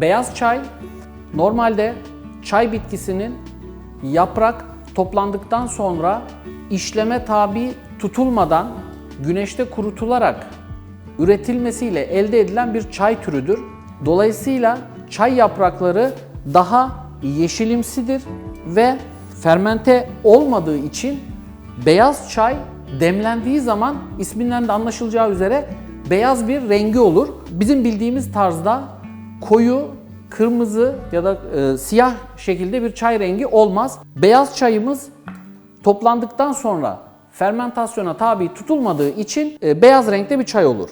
Beyaz çay normalde çay bitkisinin yaprak toplandıktan sonra işleme tabi tutulmadan güneşte kurutularak üretilmesiyle elde edilen bir çay türüdür. Dolayısıyla çay yaprakları daha yeşilimsidir ve fermente olmadığı için beyaz çay demlendiği zaman isminden de anlaşılacağı üzere beyaz bir rengi olur. Bizim bildiğimiz tarzda koyu kırmızı ya da e, siyah şekilde bir çay rengi olmaz. Beyaz çayımız toplandıktan sonra fermentasyona tabi tutulmadığı için e, beyaz renkte bir çay olur.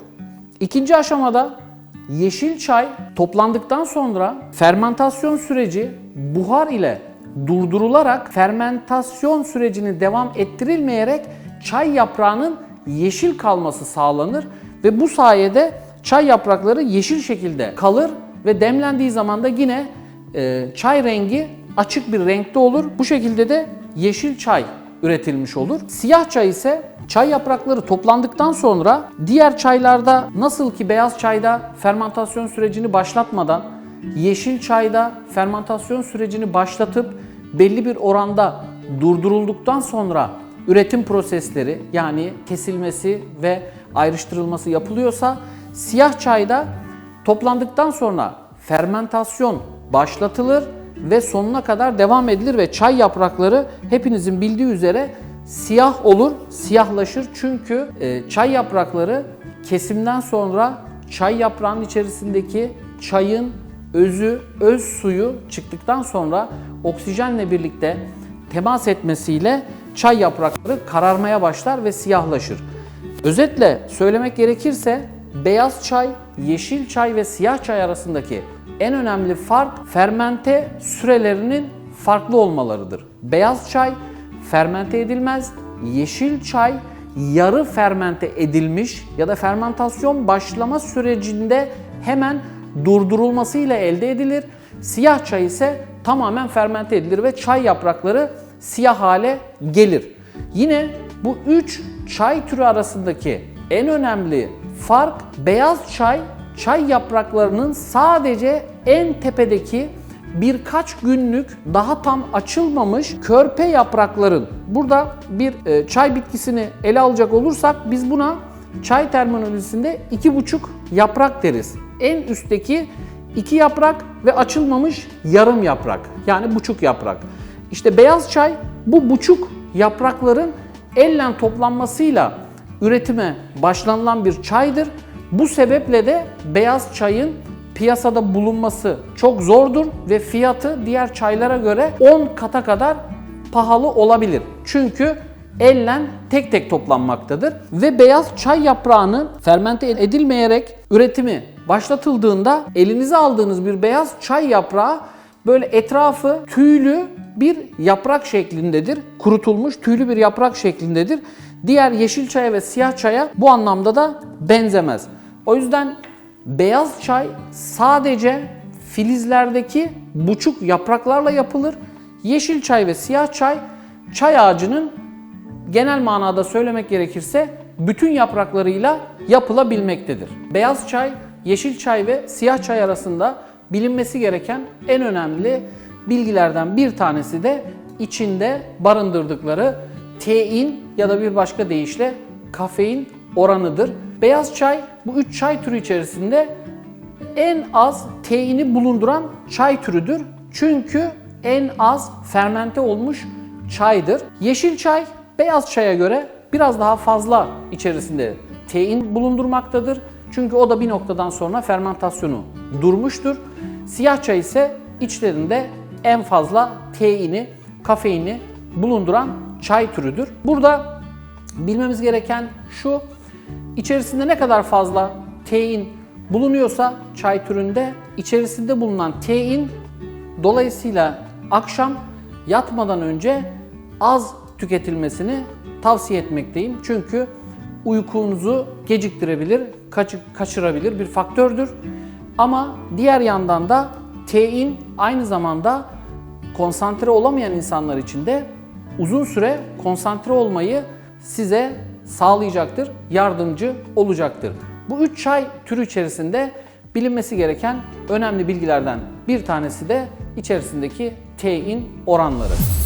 İkinci aşamada yeşil çay toplandıktan sonra fermentasyon süreci buhar ile durdurularak fermentasyon sürecini devam ettirilmeyerek çay yaprağının yeşil kalması sağlanır ve bu sayede çay yaprakları yeşil şekilde kalır ve demlendiği zaman da yine e, çay rengi açık bir renkte olur. Bu şekilde de yeşil çay üretilmiş olur. Siyah çay ise çay yaprakları toplandıktan sonra diğer çaylarda nasıl ki beyaz çayda fermentasyon sürecini başlatmadan yeşil çayda fermentasyon sürecini başlatıp belli bir oranda durdurulduktan sonra üretim prosesleri yani kesilmesi ve ayrıştırılması yapılıyorsa siyah çayda toplandıktan sonra fermentasyon başlatılır ve sonuna kadar devam edilir ve çay yaprakları hepinizin bildiği üzere siyah olur, siyahlaşır. Çünkü e, çay yaprakları kesimden sonra çay yaprağının içerisindeki çayın özü, öz suyu çıktıktan sonra oksijenle birlikte temas etmesiyle çay yaprakları kararmaya başlar ve siyahlaşır. Özetle söylemek gerekirse beyaz çay, yeşil çay ve siyah çay arasındaki en önemli fark fermente sürelerinin farklı olmalarıdır. Beyaz çay fermente edilmez, yeşil çay yarı fermente edilmiş ya da fermentasyon başlama sürecinde hemen durdurulmasıyla elde edilir. Siyah çay ise tamamen fermente edilir ve çay yaprakları siyah hale gelir. Yine bu üç çay türü arasındaki en önemli fark beyaz çay çay yapraklarının sadece en tepedeki birkaç günlük daha tam açılmamış körpe yaprakların burada bir e, çay bitkisini ele alacak olursak biz buna çay terminolojisinde iki buçuk yaprak deriz. En üstteki iki yaprak ve açılmamış yarım yaprak yani buçuk yaprak. İşte beyaz çay bu buçuk yaprakların ellen toplanmasıyla üretime başlanılan bir çaydır. Bu sebeple de beyaz çayın piyasada bulunması çok zordur ve fiyatı diğer çaylara göre 10 kata kadar pahalı olabilir. Çünkü ellen tek tek toplanmaktadır ve beyaz çay yaprağının fermente edilmeyerek üretimi başlatıldığında elinize aldığınız bir beyaz çay yaprağı böyle etrafı tüylü bir yaprak şeklindedir. Kurutulmuş tüylü bir yaprak şeklindedir. Diğer yeşil çaya ve siyah çaya bu anlamda da benzemez. O yüzden beyaz çay sadece filizlerdeki buçuk yapraklarla yapılır. Yeşil çay ve siyah çay çay ağacının genel manada söylemek gerekirse bütün yapraklarıyla yapılabilmektedir. Beyaz çay, yeşil çay ve siyah çay arasında bilinmesi gereken en önemli bilgilerden bir tanesi de içinde barındırdıkları tein ya da bir başka deyişle kafein oranıdır. Beyaz çay bu üç çay türü içerisinde en az teini bulunduran çay türüdür. Çünkü en az fermente olmuş çaydır. Yeşil çay beyaz çaya göre biraz daha fazla içerisinde tein bulundurmaktadır. Çünkü o da bir noktadan sonra fermentasyonu durmuştur. Siyah çay ise içlerinde en fazla teini, kafeini bulunduran çay türüdür. Burada bilmemiz gereken şu, içerisinde ne kadar fazla tein bulunuyorsa çay türünde içerisinde bulunan tein dolayısıyla akşam yatmadan önce az tüketilmesini tavsiye etmekteyim. Çünkü uykunuzu geciktirebilir, kaçırabilir bir faktördür. Ama diğer yandan da tein aynı zamanda konsantre olamayan insanlar için de uzun süre konsantre olmayı size sağlayacaktır, yardımcı olacaktır. Bu üç çay türü içerisinde bilinmesi gereken önemli bilgilerden bir tanesi de içerisindeki tein oranları.